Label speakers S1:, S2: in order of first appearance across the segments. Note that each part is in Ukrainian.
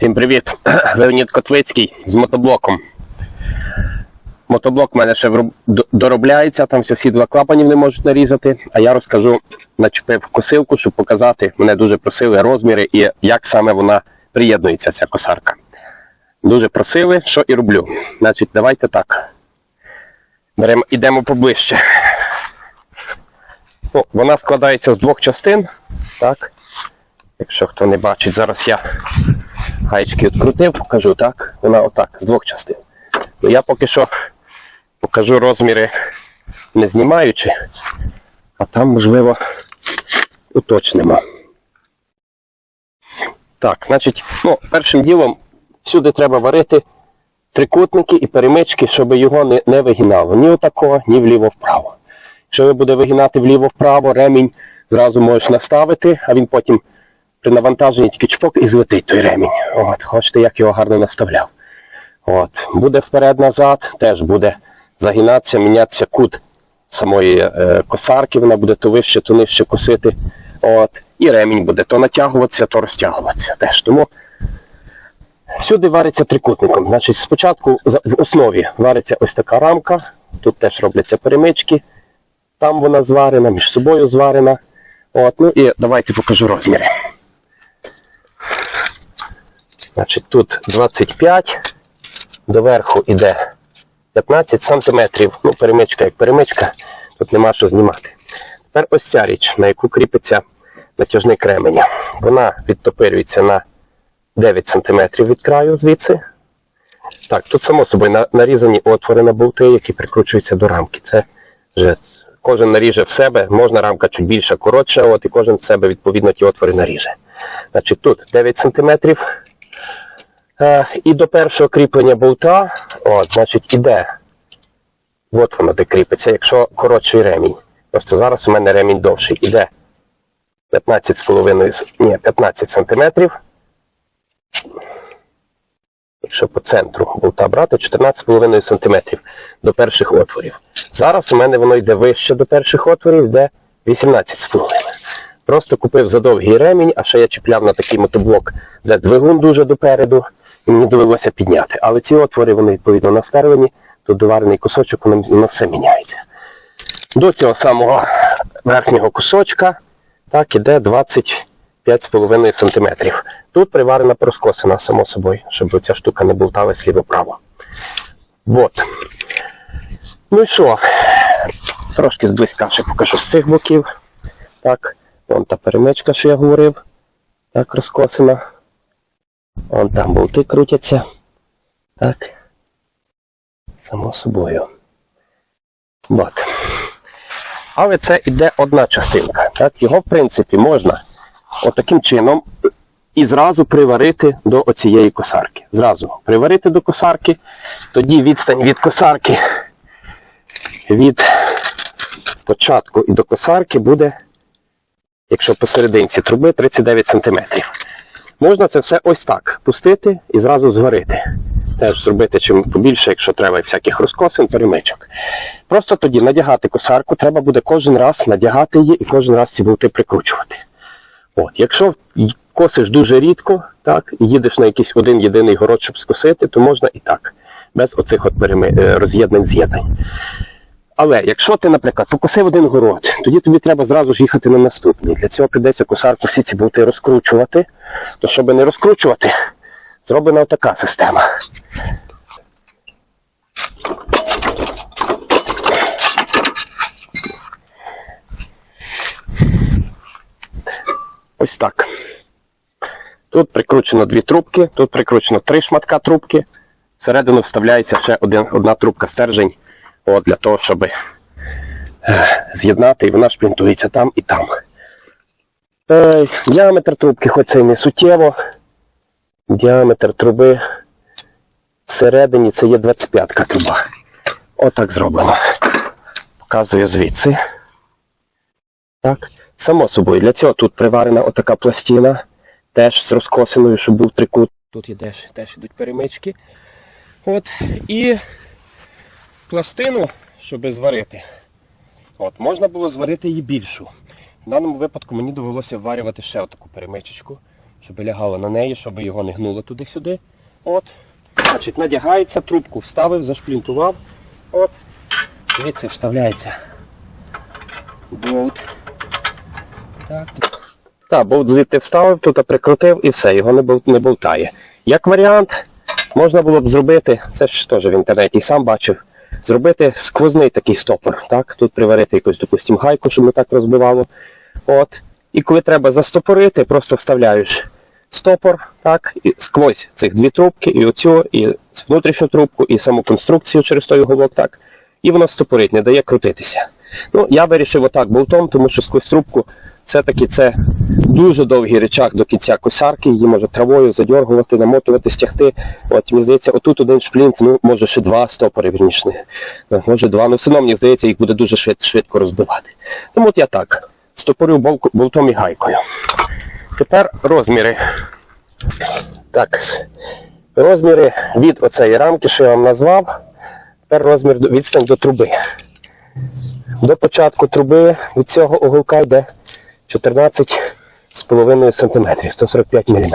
S1: Всім привіт! Леонід Котвицький з мотоблоком. Мотоблок в мене ще доробляється, там всі два клапанів не можуть нарізати. А я розкажу, начепив косилку, щоб показати. Мене дуже просили розміри і як саме вона приєднується, ця косарка. Дуже просили, що і роблю. Значить, давайте так. Беремо, ідемо поближче. Ну, вона складається з двох частин. Так. Якщо хто не бачить, зараз я гаєчки відкрутив, покажу, так? Вона отак, з двох частин. Ну, я поки що покажу розміри не знімаючи, а там, можливо, уточнимо. Так, значить, ну, першим ділом всюди треба варити трикутники і перемички, щоб його не, не вигинало ні отако, ні вліво-вправо. Якщо ви буде вигинати вліво-вправо, ремінь зразу можеш наставити, а він потім при навантаженні тільки чпок і злетить той ремінь. От, хочете, як його гарно наставляв. От, буде вперед-назад, теж буде загинатися, мінятися кут самої е, косарки, вона буде то вище, то нижче косити. От, і ремінь буде то натягуватися, то розтягуватися. Теж. Тому всюди вариться трикутником. Значить, спочатку в основі вариться ось така рамка, тут теж робляться перемички, там вона зварена, між собою зварена. От, ну і давайте покажу розміри. Значить, тут 25, доверху йде 15 сантиметрів. Ну, перемичка як перемичка, тут нема що знімати. Тепер ось ця річ, на яку кріпиться натяжник ременя. Вона відтопирюється на 9 сантиметрів від краю звідси. Так, тут само собою нарізані отвори на болти, які прикручуються до рамки. Це вже кожен наріже в себе, можна рамка чуть більша, коротша, от і кожен в себе відповідно ті отвори наріже. Значить, тут 9 сантиметрів. Е, і до першого кріплення болта, от, значить, іде. От воно де кріпиться, якщо коротший ремінь. Просто зараз у мене ремінь довший. Іде 15,5, с- ні, 15 сантиметрів. Якщо по центру болта брати, 14,5 сантиметрів до перших отворів. Зараз у мене воно йде вище до перших отворів, йде 18,5. Просто купив задовгий ремінь, а ще я чіпляв на такий мотоблок, де двигун дуже допереду, і мені довелося підняти. Але ці отвори, вони відповідно насверлені, тут доварений кусочок, воно, все міняється. До цього самого верхнього кусочка так, іде 25,5 см. Тут приварена проскосина, само собою, щоб ця штука не болталась ліво-право. Вот. Ну і що? Трошки зблизька ще покажу з цих боків. Так, вон та перемичка, що я говорив. Так, розкосена. Вон там болти крутяться. Так. Само собою. От. Але це іде одна частинка. Так? Його, в принципі, можна отаким чином і зразу приварити до оцієї косарки. Зразу приварити до косарки, тоді відстань від косарки від початку і до косарки буде, якщо посерединці труби, 39 см. Можна це все ось так пустити і зразу зварити. Теж зробити чим побільше, якщо треба, і всяких розкосин, перемичок. Просто тоді надягати косарку, треба буде кожен раз надягати її і кожен раз ці болти прикручувати. От, якщо косиш дуже рідко, так, і їдеш на якийсь один єдиний город, щоб скосити, то можна і так, без оцих от е, роз'єднань з'єднань. Але якщо ти, наприклад, покосив один город, тоді тобі треба зразу ж їхати на наступний. Для цього прийдеться косарку всі ці болти розкручувати. То щоб не розкручувати, зроблена така система. Ось так. Тут прикручено дві трубки, тут прикручено три шматка трубки. Всередину вставляється ще один, одна трубка стержень от, для того, щоб е, з'єднати, і вона шплінтується там і там. Е, діаметр трубки, хоч це і не суттєво. Діаметр труби всередині це є 25-ка труба. Отак зроблено. Показую звідси. Так. Само собою, для цього тут приварена отака пластина, теж з розкосиною, щоб був трикут. Тут іде, ж- теж йдуть перемички. От. І пластину, щоб зварити. От, можна було зварити її більшу. В даному випадку мені довелося варювати ще отаку перемичечку. щоб лягало на неї, щоб його не гнуло туди-сюди. От. Значить, надягається, трубку вставив, зашплінтував. От. Звідси вставляється болт. Так. Так, болт звідти вставив, тут прикрутив і все, його не, бол- не болтає. Як варіант, можна було б зробити, це ж теж в інтернеті сам бачив, зробити сквозний такий стопор. Так? Тут приварити якусь, допустим, гайку, щоб не так розбивало. От. І коли треба застопорити, просто вставляєш стопор, так, і сквозь цих дві трубки, і оцю, і внутрішню трубку, і саму конструкцію через той уголок, так. І воно стопорить, не дає крутитися. Ну, я вирішив отак болтом, тому що сквозь трубку все-таки це дуже довгий речах до кінця косарки, її може травою задьоргувати, намотувати, стягти. От, мені здається, отут один шплінт, ну, може ще два стопори, вірніше. Ну, Може два. Ну, все одно, мені здається, їх буде дуже швид- швидко розбивати. Тому от я так стопорю болтом і гайкою. Тепер розміри. Так. Розміри від оцеї рамки, що я вам назвав. Тепер розмір відстань до труби. До початку труби від цього уголка йде 14,5 см, 145 мм.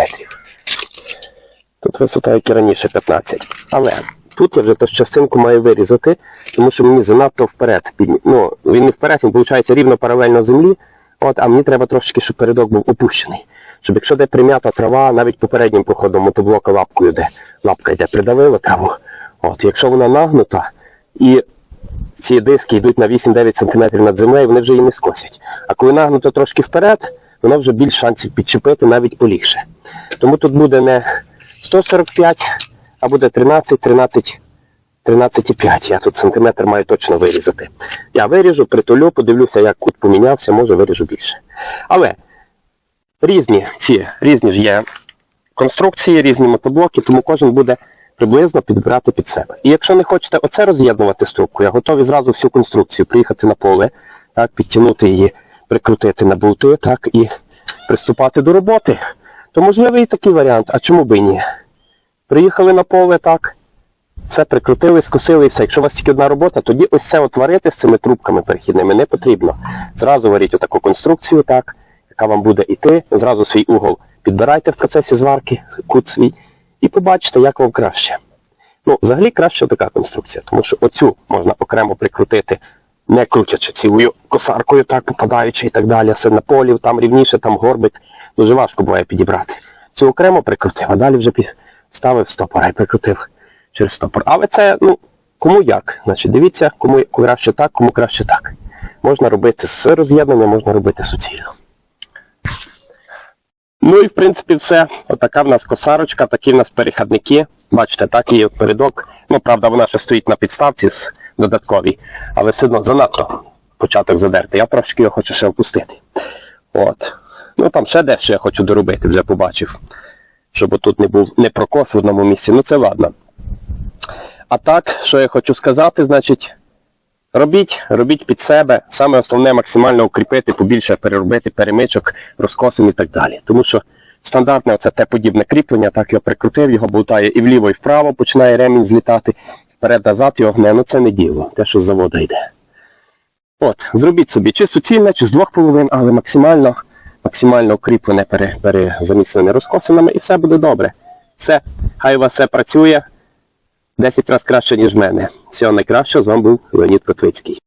S1: Тут висота, як і раніше, 15. Але тут я вже ту частинку маю вирізати, тому що мені занадто вперед. Ну, він не вперед, він виходить рівно паралельно землі. От, а мені треба трошки, щоб передок був опущений. Щоб якщо де прим'ята трава, навіть попереднім походом мотоблока лапкою, де лапка йде, придавила траву. От, якщо вона нагнута і ці диски йдуть на 8-9 см над землею, вони вже її не скосять. А коли нагнуто трошки вперед, воно вже більш шансів підчепити навіть полігше. Тому тут буде не 145, а буде 13, 13, 13,5. Я тут сантиметр маю точно вирізати. Я виріжу, притулю, подивлюся, як кут помінявся, може виріжу більше. Але різні ці різні ж є конструкції, різні мотоблоки, тому кожен буде приблизно підбирати під себе. І якщо не хочете оце роз'єднувати з трубкою, я готові зразу всю конструкцію приїхати на поле, так, підтягнути її, прикрутити на болти, так, і приступати до роботи. То можливий і такий варіант, а чому би і ні? Приїхали на поле, так, все прикрутили, скосили і все. Якщо у вас тільки одна робота, тоді ось це от варити з цими трубками перехідними не потрібно. Зразу варіть отаку конструкцію, так, яка вам буде йти, зразу свій угол підбирайте в процесі зварки, кут свій, і побачите, як вам краще. Ну, взагалі краще така конструкція, тому що оцю можна окремо прикрутити, не крутячи цілою косаркою, так попадаючи і так далі. Все на полі, там рівніше, там горбик. Дуже важко буває підібрати. Цю окремо прикрутив, а далі вже вставив стопора і прикрутив через стопор. Але це, ну, кому як. Значить, дивіться, кому краще так, кому краще так. Можна робити з роз'єднанням, можна робити суцільно. Ну і в принципі все. Отака в нас косарочка, такі в нас перехідники. Бачите, так і передок. Ну, правда, вона ще стоїть на підставці з додатковій, але все одно занадто початок задерти. Я трошки його хочу ще опустити. От. Ну там ще дещо я хочу доробити, вже побачив. Щоб тут не був не прокос в одному місці. Ну це ладно. А так, що я хочу сказати, значить. Робіть, робіть під себе. Саме основне максимально укріпити, побільше переробити перемичок, розкосин і так далі. Тому що стандартне оце те подібне кріплення, так його прикрутив, його болтає і вліво, і вправо, починає ремінь злітати, вперед-назад його гне. Ну це не діло, те, що з заводу йде. От, зробіть собі чи суцільне, чи з двох половин, але максимально, максимально укріплене, пере, перезаміслене розкосинами, і все буде добре. Все, хай у вас все працює. 10 разів краще, ніж в мене. Всього найкращого, з вами був Леонід Котвицький.